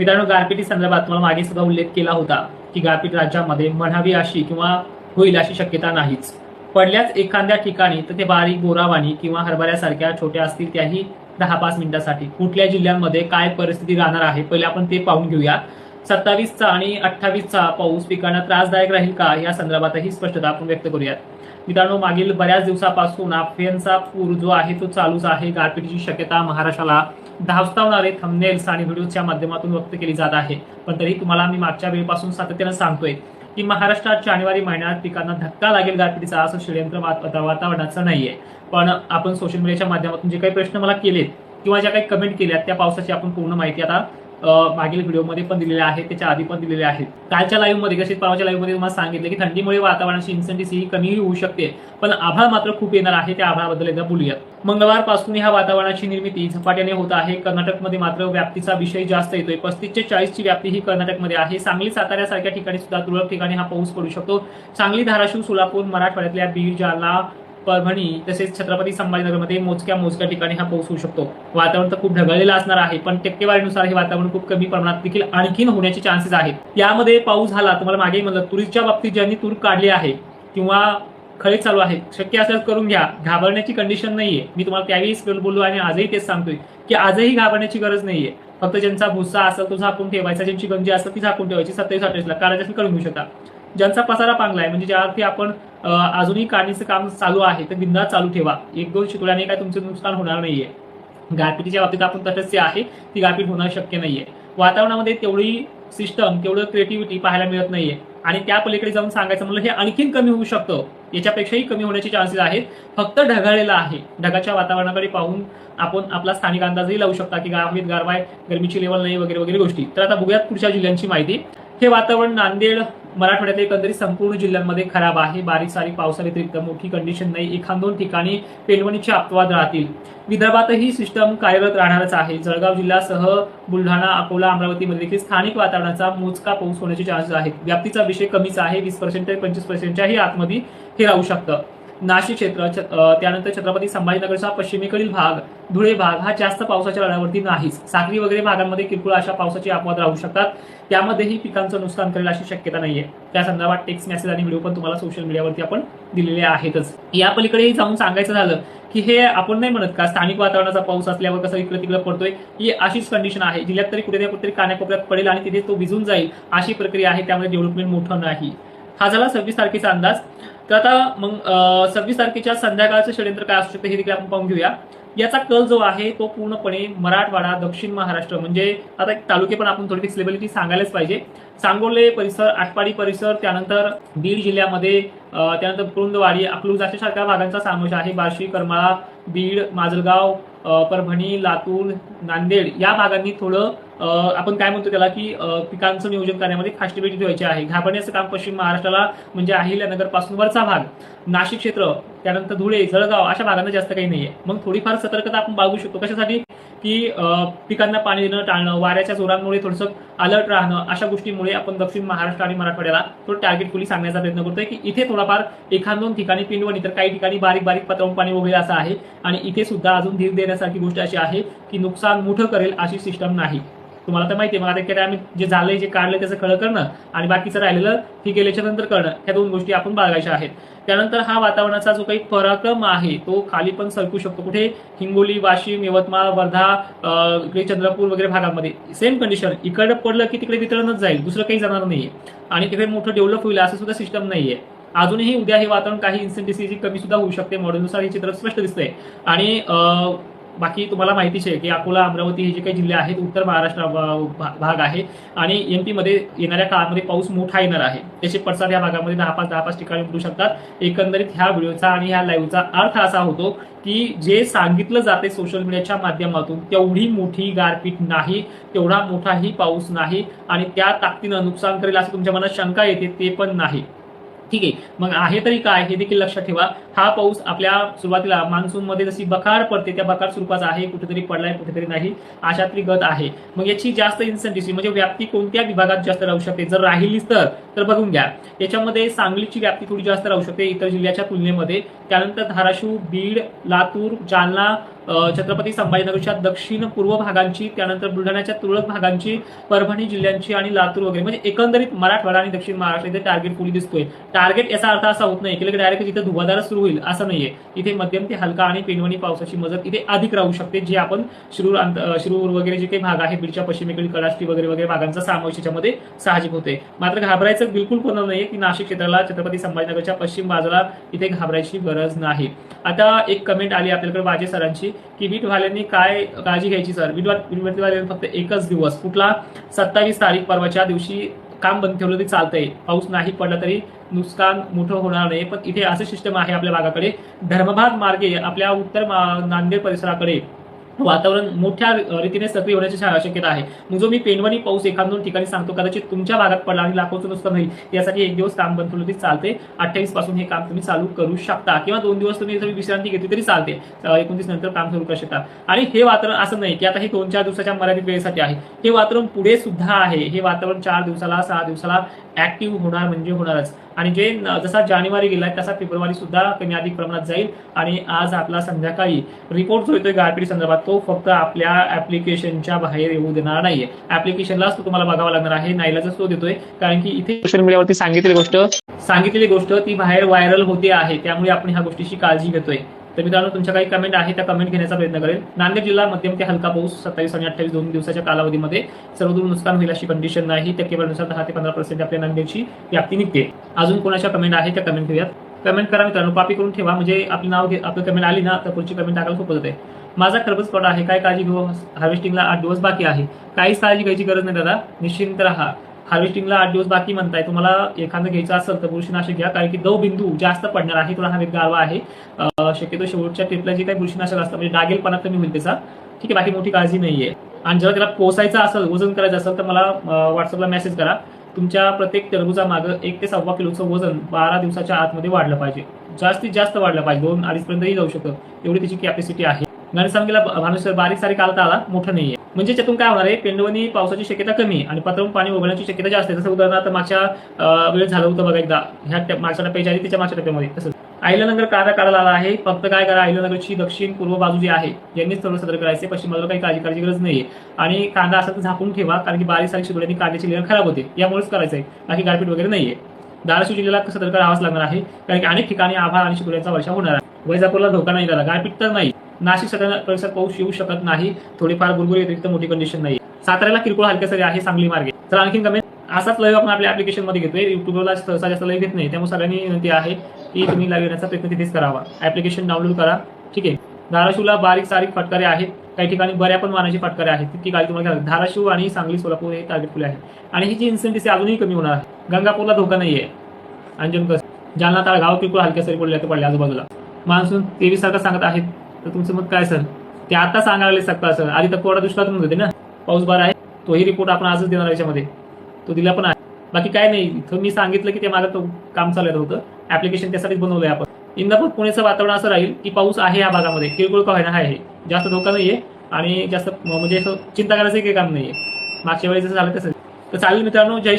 मित्रांनो गारपिटी संदर्भात तुम्हाला मागे सुद्धा उल्लेख केला होता की गारपीट राज्यामध्ये म्हणावी अशी किंवा होईल अशी शक्यता नाहीच. पडल्याच एखाद्या ठिकाणी तर ते बारीक बोरावाणी किंवा हरभऱ्यासारख्या छोट्या असतील त्याही दहा पाच मिनिटासाठी. कुठल्या जिल्ह्यांमध्ये काय परिस्थिती राहणार आहे पहिले आपण ते पाहून घेऊया सत्तावीसचा आणि अठ्ठावीसचा पाऊस पिकांना त्रासदायक राहील का या संदर्भातही स्पष्टता आपण व्यक्त करूयात. मित्रांनो मागील बऱ्याच दिवसापासून आफेनचा पूर जो आहे तो चालूच आहे. गारपीटीची शक्यता महाराष्ट्राला धावतावणारे थंबनेल्स आणि व्हिडिओच्या माध्यमातून व्यक्त केली जात आहे. पण तरी तुम्हाला मी मागच्या वेळेपासून सातत्यानं सांगतोय की महाराष्ट्रात जानेवारी महिन्यात पिकांना धक्का लागेल गारपिटीचा असं षडयंत्र वातावरणाचं नाहीये. पण आपण सोशल मीडियाच्या माध्यमातून जे काही प्रश्न मला केलेत किंवा ज्या काही कमेंट केल्यात त्या पावसाची आपण पूर्ण माहिती आता मागील व्हिडिओमध्ये पण दिलेले आहेत त्याच्या आधी पण दिलेले आहेत. कालच्या लाईव्हमध्ये मध्ये पावाच्या लाईव्हमध्ये तुम्हाला सांगितलं की थंडीमुळे वातावरणाची इन्सेंटिस ही कमी होऊ शकते. पण आभाळ मात्र खूप येणार आहे त्या आभाळाबद्दल एकदा बोलूयात. मंगळवारपासून ह्या वातावरणाची निर्मिती झपाट्याने होत आहे. कर्नाटकमध्ये मात्र व्याप्तीचा विषय जास्त येतोय. पस्तीस ते चाळीसची व्याप्ती ही कर्नाटकमध्ये आहे. सांगली साताऱ्यासारख्या ठिकाणी सुद्धा तुरळक ठिकाणी हा पाऊस पडू शकतो. सांगली धाराशिव सोलापूर मराठवाड्यातल्या बीड जालना परभणी तसेच छत्रपती संभाजीनगरमध्ये मोजक्या मोजक्या ठिकाणी हा पाऊस होऊ शकतो. वातावरण तर खूप ढगाळलेलं असणार आहे पण टक्केवारीनुसार हे वातावरण खूप कमी प्रमाणात देखील आणखीन होण्याचे चान्सेस आहेत. यामध्ये पाऊस झाला तुम्हाला मागे म्हणलं तुरीच्या बाबतीत ज्यांनी तूर काढली आहे किंवा खळे चालू आहे शक्य असल्यास करून घ्या. घाबरण्याची कंडिशन नाहीये. मी तुम्हाला त्यावेळीच बोललो आणि आजही तेच सांगतोय की आजही घाबरण्याची गरज नाहीये. फक्त ज्यांचा भुस्सा असेल तो झाकून ठेवायचा ज्यांची गंजी असेल ती झाकून ठेवायची सत्तावीस अठ्ठावीसला. काढायचं करून घेऊ शकता. ज्यांचा पसारा पांगला आहे म्हणजे ज्यावरती आपण अजूनही काढणीचं काम चालू आहे तर बिंदा चालू ठेवा. एक दोन शितोड्याने काय तुमचं नुकसान होणार नाहीये. गारपिटीच्या बाबतीत आपण तटस्थ आहे ती गारपीट होणं शक्य नाहीये. वातावरणामध्ये तेवढी सिस्टम तेवढं क्रिएटिव्हिटी पाहायला मिळत नाहीये. आणि त्या पलीकडे जाऊन सांगायचं म्हणलं हे आणखीन कमी होऊ शकतं. याच्यापेक्षाही कमी होण्याचे चान्सेस आहेत. फक्त ढगाळलेला आहे. ढगाच्या वातावरणाकडे पाहून आपण आपला स्थानिक अंदाजही लावू शकता की गावात गारवाय गरमीची लेवल नाही वगैरे वगैरे गोष्टी. तर आता बघूयात पुढच्या जिल्ह्यांची माहिती. हे वातावरण नांदेड मराठवाड्यातील एकंदरीत संपूर्ण जिल्ह्यांमध्ये खराब आहे. बारीक सारीक पावसाव्यतिरिक्त मोठी कंडिशन नाही. एखाद दोन ठिकाणी पेलवणीचे अपवाद राहतील. विदर्भातही सिस्टम कार्यरत राहणारच आहे. जळगाव जिल्ह्यासह बुलढाणा अकोला अमरावतीमध्ये देखील स्थानिक वातावरणाचा मोजका पाऊस होण्याचे चान्सेस आहेत. व्याप्तीचा विषय कमीच आहे. वीस पर्सेंट ते पंचवीस पर्सेंटच्याही आतमध्ये हे राहू शकतं. नाशिक क्षेत्र त्यानंतर छत्रपती संभाजीनगरचा पश्चिमेकडील भाग धुळे भाग हा जास्त पावसाच्या लढ्यावरती नाहीच. सागरी वगैरे भागांमध्ये किरकोळ अशा पावसाचे अपवाद राहू शकतात. त्यामध्येही पिकांचं नुकसान करेल अशी शक्यता नाहीये. त्या संदर्भात टेक्स्ट मेसेज आणि व्हिडिओ पण तुम्हाला सोशल मीडियावरती आपण दिलेले आहेतच. या पलीकडे जाऊन सांगायचं झालं की हे आपण नाही म्हणत का? स्थानिक वातावरणाचा पाऊस असल्यावर कसं इकडे तिकडे पडतोय ही अशीच कंडिशन आहे. जिल्ह्यात तरी कुठे ना कुठेतरी कानाकोपऱ्यात पडेल आणि तिथे तो भिजून जाईल अशी प्रक्रिया आहे. त्यामुळे डेव्हलपमेंट मोठं नाही. हा झाला सव्वीस तारखेचा अंदाज. तर आता मग सव्वीस तारखेच्या संध्याकाळचं षडयंत्र काय असू शकतं हे देखील आपण पाहून घेऊया. याचा कल जो आहे तो पूर्णपणे मराठवाडा दक्षिण महाराष्ट्र म्हणजे आता एक तालुके पण आपण थोडी फ्लेक्सिबिलिटी सांगायलाच पाहिजे. सांगोले परिसर आटपाडी परिसर त्यानंतर बीड जिल्ह्यामध्ये त्यानंतर कुरुंदवाडी अकलूज अशा सारख्या भागांचा समावेश आहे. बार्शी करमाळा बीड माजलगाव परभणी लातूर नांदेड या भागांनी थोडं आपण काय म्हणतो त्याला की पिकांचं नियोजन करण्यामध्ये खाष्टीपेटी ठेवायची आहे. घाबरण्याचं काम पश्चिम महाराष्ट्राला म्हणजे अहिल्यानगरपासून वरचा भाग नाशिक क्षेत्र त्यानंतर धुळे जळगाव अशा भागांना जास्त काही नाहीये. मग थोडीफार सतर्कता आपण बाळगू शकतो. कशासाठी? की पिकांना पाणी देणं टाळणं वाऱ्याच्या जोरांमुळे थोडंसं अलर्ट राहणं अशा गोष्टीमुळे आपण दक्षिण महाराष्ट्र आणि मराठवाड्याला तो टार्गेट फुली सांगण्याचा प्रयत्न करतोय की इथे थोडाफार एखाद दोन ठिकाणी पिंडवणी तर काही ठिकाणी बारीक बारीक पत्रावून पाणी वगैरे असं आहे. आणि इथे सुद्धा अजून धीर देण्यासारखी गोष्ट अशी आहे की नुकसान मोठं करेल अशी सिस्टम नाही. तुम्हाला तर माहिती आहे मग आता आम्ही जे झालंय जे काढलं त्याचं खळं करणं आणि बाकीचं राहिलेलं ठीक गेल्याच्यानंतर करणं ह्या दोन गोष्टी आपण बाळगायच्या आहेत. त्यानंतर हा वातावरणाचा जो काही पराक्रम आहे तो खाली पण सरकू शकतो. कुठे? हिंगोली वाशिम यवतमाळ वर्धा इकडे चंद्रपूर वगैरे भागामध्ये. सेम कंडिशन इकडे पडलं की तिकडे वितरणच जाईल दुसरं काही जाणार नाहीये. आणि तिकडे मोठं डेव्हलप होईल असं सुद्धा सिस्टम नाहीये. अजूनही उद्या हे वातावरण काही इन्सेंटिव्ह कमी सुद्धा होऊ शकते. मॉडेलनुसार हे चित्र स्पष्ट दिसतंय. आणि बाकी तुम्हाला माहितीच आहे की अकोला अमरावती हे जे काही जिल्हे आहेत उत्तर महाराष्ट्र भा- भा- भाग आहे आणि एममध्ये येणाऱ्या काळामध्ये पाऊस मोठा येणार आहे. त्याचे पडसाद या भागामध्ये दहा पाच दहा पाच ठिकाणी पडू शकतात. एकंदरीत ह्या व्हिडिओचा आणि ह्या लाईव्हचा अर्थ असा होतो की जे सांगितलं जाते सोशल मीडियाच्या माध्यमातून तेवढी मोठी गारपीट नाही तेवढा मोठाही पाऊस नाही आणि त्या ताकदीनं नुकसान करेल असं तुमच्या मनात शंका येते ते पण नाही. ठीक आहे. मग आहे तरी काय हे देखील लक्षात ठेवा. हा पाऊस आपल्या सुरुवातीला मान्सून मध्ये जशी बखार पडते त्या बखार स्वरूपाचा आहे कुठेतरी पडलाय कुठेतरी नाही अशातली गत आहे. मग याची जास्त इन्सेंटिव्ह म्हणजे व्याप्ती कोणत्या विभागात जास्त राहू शकते? जर राहिलीच तर तर बघून घ्या. याच्यामध्ये सांगलीची व्याप्ती थोडी जास्त राहू शकते इतर जिल्ह्याच्या तुलनेमध्ये. त्यानंतर धाराशिव बीड लातूर जालना छत्रपती संभाजीनगरच्या दक्षिण पूर्व भागांची त्यानंतर बुलढाण्याच्या तुरळक भागांची परभणी जिल्ह्यांची आणि लातूर वगैरे. म्हणजे एकंदरीत मराठवाडा आणि दक्षिण महाराष्ट्र इथे टार्गेट पुढे दिसतोय. टार्गेट याचा अर्थ असा होत नाही की डायरेक्ट जिथे धुवाधार सुरू होईल असं नाहीये. इथे मध्यम ते हलका आणि पेनवणी पावसाची मदत इथे अधिक राहू शकते जे आपण शिरूर अंत- शिरूर वगैरे जे काही भाग आहे बीडच्या पश्चिमेकडील कडाष्टी वगैरे वगैरे भागांचा समावेश याच्यामध्ये साहजिक होते. मात्र घाबरायचं बिलकुल पण नाहीये की नाशिक क्षेत्राला छत्रपती संभाजीनगरच्या पश्चिम बाजूला इथे घाबरायची गरज नाही. आता एक कमेंट आली आपल्याकडे बाजे सरांची. की बीटवाल्यांनी काय काळजी घ्यायची सर बीटवाल्यांनी फक्त एकच दिवस कुठला? सत्तावीस तारीख परवाच्या दिवशी काम बंद ठेवलं तरी चालतंय. पाऊस नाही पडला तरी नुकसान मोठं होणार नाही. पण इथे असं सिस्टम आहे आपल्या भागाकडे. धर्मभाग मार्गे आपल्या उत्तर नांदेड परिसराकडे वातावरण मोठ्या रीतीने सक्रिय होण्याची शक्यता आहे. मग जो मी पेनवणी पाऊस एखाद दोन ठिकाणी सांगतो कदाचित तुमच्या भागात पडला आणि लाखोचं नुकसान होईल. यासाठी एक दिवस काम बंद ठेवलं तरी चालते अठ्ठावीसपासून हे काम तुम्ही चालू करू शकता. किंवा दोन दिवस तुम्ही विश्रांती घेतली तरी चालते एकोणतीस नंतर काम सुरू करू शकता. आणि हे वातावरण असं नाही की आता हे दोन चार दिवसाच्या मर्यादित वेळेसाठी आहे. हे वातावरण पुढे सुद्धा आहे. हे वातावरण चार दिवसाला सहा दिवसाला ऍक्टिव्ह होणार म्हणजे होणारच. आणि जे जसा जानेवारी गेलाय तसा फेब्रुवारी सुद्धा कमी अधिक प्रमाणात जाईल. आणि आज आपला संध्याकाळी रिपोर्ट जो येतोय गारपीट संदर्भात तो फक्त आपल्या ऍप्लिकेशनच्या बाहेर येऊ देणार नाहीये. ऍप्लिकेशनलाच तो तुम्हाला बघावा लागणार आहे नाईलाच तो देतोय कारण की इथे सोशल मीडियावरती सांगितलेली गोष्ट. सांगितलेली गोष्ट ती बाहेर व्हायरल होते आहे त्यामुळे आपण ह्या गोष्टीची काळजी घेतोय. तर मित्रांनो तुमच्या काही कमेंट आहे त्या कमेंट घेण्याचा प्रयत्न करेल. नांदेड जिल्हा मध्यम ते हलका पाऊस सत्तावीस आणि अठ्ठावीस दोन दिवसाच्या कालावधीमध्ये. सर्वदूर नुकसान होईल अशी कंडिशन नाही. टक्केवारीनुसार दहा ते पंधरा पर्सेंट आपल्या नांदेडची व्याप्ती निघते. अजून कोणाच्या कमेंट आहे त्या कमेंट घेऊयात. कमेंट करा मित्रांनो कॉपी करून ठेवा. म्हणजे आपलं नाव आपलं कमेंट आली ना तर पुढची कमेंट टाकायला सोपं जाते. माझा खरबच प्लॉट आहे. काय काळजी घेऊ? हार्वेस्टिंगला आठ दिवस बाकी आहे. काहीच काळजी घ्यायची गरज नाही दादा. निश्चिंत राहा. हार्वेस्टिंगला आठ दिवस बाकी म्हणताय. तुम्हाला एखादं घ्यायचं असेल तर बुरशीनाशक घ्या. कारण की दव बिंदू जास्त पडणार आहे. तुला हा एक गारवा आहे. शक्यतो शेवटच्या टिपला जे काही बुरशीनाशक असतं म्हणजे डागेलपणा कमी होईल त्याचा. ठीक आहे बाकी मोठी काळजी नाहीये. आणि जर त्याला पोसायचं असेल वजन करायचं असेल तर मला व्हॉट्सअपला मेसेज करा. तुमच्या प्रत्येक टरबूजा मागं एक ते सव्वा किलोचं वजन बारा दिवसाच्या आतमध्ये वाढलं पाहिजे. जास्तीत जास्त वाढलं पाहिजे. दोन अडीच पर्यंतही जाऊ शकतं. एवढी त्याची कॅपॅसिटी आहे. सांगितलं भानुसर बारीक सारीक आलता आला मोठं नाहीये. म्हणजे त्यातून काय होणार आहे? पेंडवणी पावसाची शक्यता कमी आणि पत्रावून पाणी उघडण्याची शक्यता जास्त आहे. जसं उदाहरणार्थ मागच्या वेळ झालं होतं बघा एकदा. ह्या टप्प- मागच्या टप्प्याच्या आधी त्याच्या मागच्या टप्प्यामध्ये. तसंच. आयल्यानगर काढा काढायला आला आहे. फक्त काय करा आयल्यानगरची दक्षिण पूर्व बाजू जी आहे यांनीच सर्व सदर करायचे पश्चिम बाजूला काही काळजी करायची गरज नाहीये. आणि कांदा असा तर झाकून ठेवा कारण की बारीक सारीक शिदोऱ्यांनी कांद्याची लेअर खराब होते. यामुळेच करायचं आहे. बाकी गारपीट वगैरे नाहीये. धाराशिव जिल्ह्याला सतर्क राहावाच लागणार आहे. कारण की अनेक ठिकाणी आभाळ आणि शिदोऱ्यांचा वर्षा होणार आहे. वैजापूरला धोका नाही झाला गारपीट तर नाही. नाशिक सध्या परिसरात पाऊस येऊ शकत नाही. थोडीफार गुरगुरी व्यतिरिक्त मोठी कंडिशन नाही साताऱ्याला किरकोळ हलक्या सरी आहे सांगली मार्गे. तर आणखी कमी असाच लाईव्ह आपण आपल्या ऍप्लिकेशनमध्ये घेतोय. युट्यूबला सहसा जास्त लाईव्ह घेत नाही. त्यामुळे सगळ्यांनी विनंती आहे की तुम्ही लाईव्ह येण्याचा प्रयत्न तिथेच करावा. ऍप्लिकेशन डाउनलोड करा. ठीक आहे? धाराशिवला बारीक सारीक फटकारे आहेत. काही ठिकाणी बऱ्या पण वाहनाची फटकारे आहेत. तितकी काळजी तुम्हाला धाराशिव आणि सांगली सोलापूर हे टार्गेट फुले आहे आणि ही जी इन्सिडेंट अजूनही कमी होणार आहे. गंगापूरला धोका नाही नाहीये अंजनकस जालना तळगाव किरकोळ हलक्या सरी पडल्या पडल्या आजूबाजूला. मान्सून तेवीस सारखं सांगत आहेत. तर तुमचं मत काय सर? ते आता सांगायला सकता सर. आधी तर कोरडा दुष्काळ म्हणत होते ना? पाऊस बारा आहे. तोही रिपोर्ट आपण आजच देणार याच्यामध्ये. तो दिला पण आहे. बाकी काय नाही. इथं मी सांगितलं की ते माझं तो काम चालत होतं ऍप्लिकेशन त्यासाठीच बनवलंय आपण. इंदापूर पुण्याचं वातावरण असं राहील की पाऊस आहे या भागामध्ये. किरकोळ का होईना आहे जास्त धोका नाहीये. आणि जास्त म्हणजे असं चिंता करायचं काही काम नाहीये. मागच्या वेळेस जसं झालं तसं. तर चालेल मित्रांनो. जय